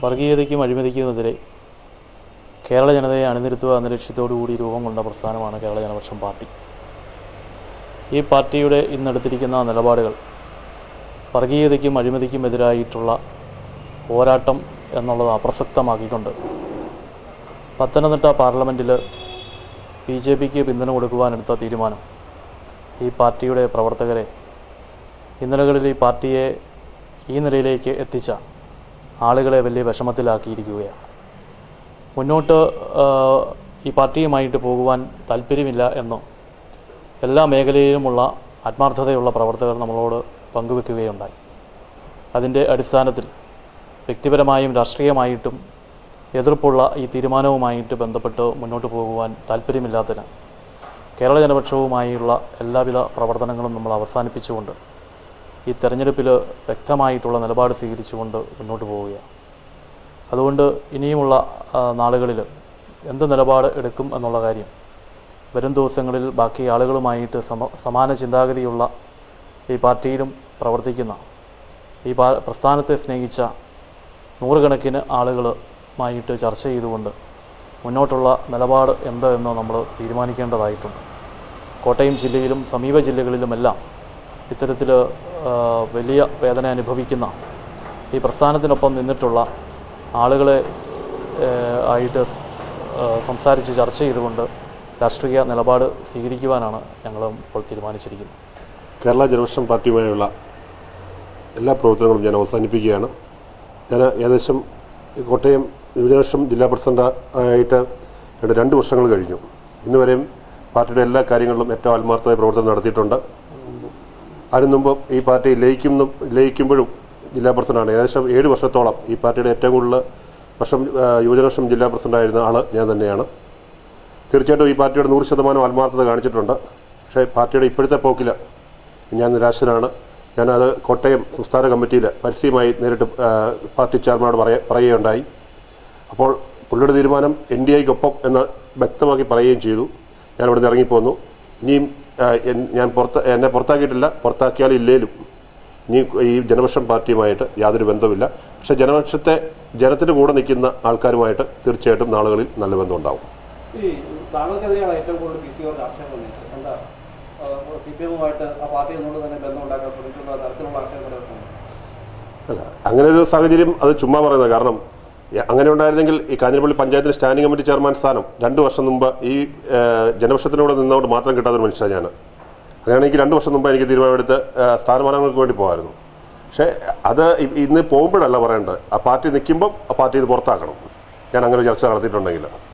വർഗീയതയ്ക്കും അഴിമതിക്കുമെതിരെ കേരള ജനതയെ അണിനിരത്തുക എന്ന ലക്ഷ്യത്തോടു കൂടി രൂപം കൊണ്ട പ്രസ്ഥാനമാണ് കേരള ജനപക്ഷം പാർട്ടി. ഈ പാർട്ടിയുടെ ഇന്നെടുത്തിരിക്കുന്ന നിലപാടുകൾ വർഗീയതയ്ക്കും അഴിമതിക്കും എതിരായിട്ടുള്ള പോരാട്ടം എന്നുള്ളത് അപ്രസക്തമാക്കിക്കൊണ്ട് പത്തനംതിട്ട പാർലമെന്റിൽ ബി ജെ പിക്ക് പിന്തുണ കൊടുക്കുവാനെടുത്ത തീരുമാനം ഈ പാർട്ടിയുടെ പ്രവർത്തകരെ ഇന്നലകളിൽ ഈ പാർട്ടിയെ ഈ നിലയിലേക്ക് എത്തിച്ച ആളുകളെ വലിയ വിഷമത്തിലാക്കിയിരിക്കുകയാണ്. മുന്നോട്ട് ഈ പാർട്ടിയുമായിട്ട് പോകുവാൻ താല്പര്യമില്ല എന്നോ എല്ലാ മേഖലയിലുമുള്ള ആത്മാർത്ഥതയുള്ള പ്രവർത്തകർ നമ്മളോട് പങ്കുവെക്കുകയുണ്ടായി. അതിന്റെ അടിസ്ഥാനത്തിൽ വ്യക്തിപരമായും രാഷ്ട്രീയമായിട്ടും എതിർപ്പുള്ള ഈ തീരുമാനവുമായിട്ട് ബന്ധപ്പെട്ട് മുന്നോട്ട് പോകുവാൻ താല്പര്യമില്ലാത്തതിന് കേരള ജനപക്ഷവുമായുള്ള എല്ലാവിധ പ്രവർത്തനങ്ങളും നമ്മൾ അവസാനിപ്പിച്ചുകൊണ്ട് ഈ തെരഞ്ഞെടുപ്പിൽ വ്യക്തമായിട്ടുള്ള നിലപാട് സ്വീകരിച്ചുകൊണ്ട് മുന്നോട്ട് പോവുകയാണ്. അതുകൊണ്ട് ഇനിയുമുള്ള നാളുകളിൽ എന്ത് നിലപാട് എടുക്കും എന്നുള്ള കാര്യം വരും ദിവസങ്ങളിൽ ബാക്കി ആളുകളുമായിട്ട് സമ സമാന ചിന്താഗതിയുള്ള ഈ പാർട്ടിയിലും പ്രവർത്തിക്കുന്ന ഈ പ്രസ്ഥാനത്തെ സ്നേഹിച്ച നൂറുകണക്കിന് ആളുകളുമായിട്ട് ചർച്ച ചെയ്തുകൊണ്ട് മുന്നോട്ടുള്ള നിലപാട് എന്ത് എന്നോ നമ്മൾ തീരുമാനിക്കേണ്ടതായിട്ടുണ്ട്. കോട്ടയം ജില്ലയിലും സമീപ ജില്ലകളിലുമെല്ലാം ഇത്തരത്തിൽ വലിയ വേദന അനുഭവിക്കുന്ന ഈ പ്രസ്ഥാനത്തിനൊപ്പം നിന്നിട്ടുള്ള ആളുകളെ ആയിട്ട് സംസാരിച്ച് ചർച്ച ചെയ്തുകൊണ്ട് രാഷ്ട്രീയ നിലപാട് സ്വീകരിക്കുവാനാണ് ഞങ്ങൾ ഇപ്പോൾ തീരുമാനിച്ചിരിക്കുന്നത്. കേരള ജനപക്ഷം പാർട്ടിയുമായുള്ള എല്ലാ പ്രവർത്തനങ്ങളും ഞാൻ അവസാനിപ്പിക്കുകയാണ്. ഞാൻ ഏകദേശം കോട്ടയം യുവജനപക്ഷം ജില്ലാ പ്രസിഡന്റ് ആയിട്ട് രണ്ട് രണ്ട് വർഷങ്ങൾ കഴിഞ്ഞു. ഇന്നുവരെയും പാർട്ടിയുടെ എല്ലാ കാര്യങ്ങളിലും ഏറ്റവും ആത്മാർത്ഥമായ പ്രവർത്തനം നടത്തിയിട്ടുണ്ട്. അതിനു മുമ്പ് ഈ പാർട്ടി ലയിക്കുന്നു ലയിക്കുമ്പോഴും ജില്ലാ പ്രസിഡന്റാണ്. ഏകദേശം ഏഴ് വർഷത്തോളം ഈ പാർട്ടിയുടെ ഏറ്റവും കൂടുതൽ വർഷം യുവജനവർഷം ജില്ലാ പ്രസിഡന്റായിരുന്ന ആൾ ഞാൻ തന്നെയാണ്. തീർച്ചയായിട്ടും ഈ പാർട്ടിയുടെ നൂറ് ശതമാനം ആത്മാർത്ഥത കാണിച്ചിട്ടുണ്ട്. പക്ഷേ പാർട്ടിയുടെ ഇപ്പോഴത്തെ പോക്കിൽ ഞാൻ നിരാശനാണ് ഞാനത് കോട്ടയം സംസ്ഥാന കമ്മിറ്റിയിൽ പരസ്യമായി നേരിട്ട് പാർട്ടി ചെയർമാനോട് പറയ പറയുകയുണ്ടായി. അപ്പോൾ പുള്ളിയുടെ തീരുമാനം എൻ ഡി ഐക്കൊപ്പം എന്ന് വ്യക്തമാക്കി പറയുകയും ചെയ്തു. ഞാൻ ഇവിടുന്ന് ഇറങ്ങിപ്പോന്നു. ഇനിയും ഞാൻ പുറത്ത് എന്നെ പുറത്താക്കിയിട്ടില്ല. പുറത്താക്കിയാൽ ഇല്ലേലും. ഇനി ഈ ജനപക്ഷം പാർട്ടിയുമായിട്ട് യാതൊരു ബന്ധമില്ല പക്ഷേ ജനപക്ഷത്തെ ജനത്തിന് കൂടെ നിൽക്കുന്ന ആൾക്കാരുമായിട്ട് തീർച്ചയായിട്ടും നാളുകളിൽ നല്ല ബന്ധം ഉണ്ടാവും അല്ല അങ്ങനെ ഒരു സാഹചര്യം അത് ചുമ്മാ പറയുന്നത് കാരണം അങ്ങനെ ഉണ്ടായിരുന്നെങ്കിൽ ഈ കാഞ്ഞിരപ്പള്ളി പഞ്ചായത്തിന് സ്റ്റാൻഡിംഗ് കമ്മിറ്റി ചെയർമാൻ സ്ഥാനം രണ്ട് വർഷം മുമ്പ് ഈ ജനപക്ഷത്തിനോട് നിന്നുകൊണ്ട് മാത്രം കിട്ടാത്തൊരു മനുഷ്യനാണ് ഞാൻ അങ്ങനെയാണെങ്കിൽ രണ്ട് വർഷം മുമ്പ് എനിക്ക് തീരുമാനമെടുത്ത് സ്ഥാനമാനങ്ങൾക്ക് വേണ്ടി പോകാമായിരുന്നു പക്ഷേ അത് ഇന്ന് പോകുമ്പോഴല്ല പറയേണ്ടത്. ആ പാർട്ടി നിൽക്കുമ്പം ആ പാർട്ടി ഇത് പുറത്താക്കണം. ഞാൻ അങ്ങനെ ചർച്ച നടത്തിയിട്ടുണ്ടെങ്കിൽ.